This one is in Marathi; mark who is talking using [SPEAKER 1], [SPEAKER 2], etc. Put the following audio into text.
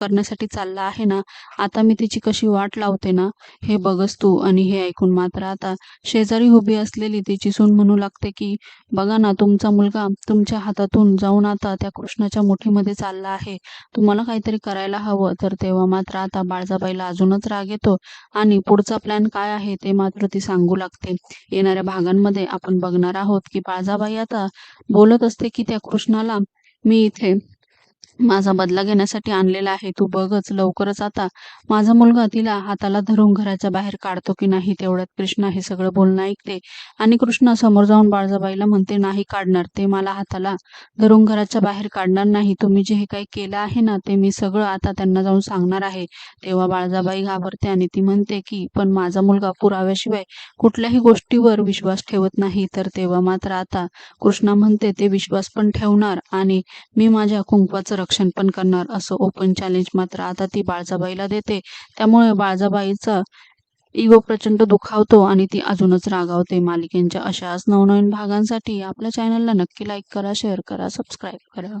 [SPEAKER 1] करण्यासाठी चालला आहे ना आता मी तिची कशी वाट लावते ना हे बघस तू. आणि हे ऐकून मात्र आता शेजारी उभी असलेली तिची सून म्हणू लागते की बघा ना तुमचा मुलगा तुमच्या हातातून जाऊन आता त्या कृष्णाच्या मुठीमध्ये चालला आहे. तुम्हाला काहीतरी करायला हवं. तर तेव्हा मात्र आता बाळजाबाईला अजूनच राग येतो. आणि पुढचा प्लॅन काय आहे ते मात्र ती सांगू लागते. येणाऱ्या भागांमध्ये आपण बघणार आहोत की बाळजाबाई आता बोलत असते की त्या कृष्णाला मी इथे माझा बदला घेण्यासाठी आणलेला आहे तू बघच लवकरच आता. माझा मुलगा तिला हाताला धरून घराच्या बाहेर काढतो की नाही तेवढ्यात कृष्णा हे सगळं बोलणं ऐकते. आणि कृष्णा समोर जाऊन बाळजाबाईला म्हणते नाही काढणार ते मला हाताला धरून घराच्या बाहेर काढणार नाही. तुम्ही जे हे काही केलं आहे ना ते मी सगळं आता त्यांना जाऊन सांगणार आहे. तेव्हा बाळजाबाई घाबरते आणि ती म्हणते की पण माझा मुलगा पुराव्याशिवाय कुठल्याही गोष्टीवर विश्वास ठेवत नाही. तर तेव्हा मात्र आता कृष्णा म्हणते ते विश्वास पण ठेवणार आणि मी माझ्या कुंकवाचं रक्षण पण करणार असं ओपन चॅलेंज मात्र आता ती बाळजाबाईला देते. त्यामुळे बाळजाबाईचा इगो प्रचंड दुखावतो आणि ती अजूनच रागावते. मालिकेंच्या अशाच नवनवीन भागांसाठी आपल्या चॅनलला नक्की लाईक करा शेअर करा सबस्क्राईब करा.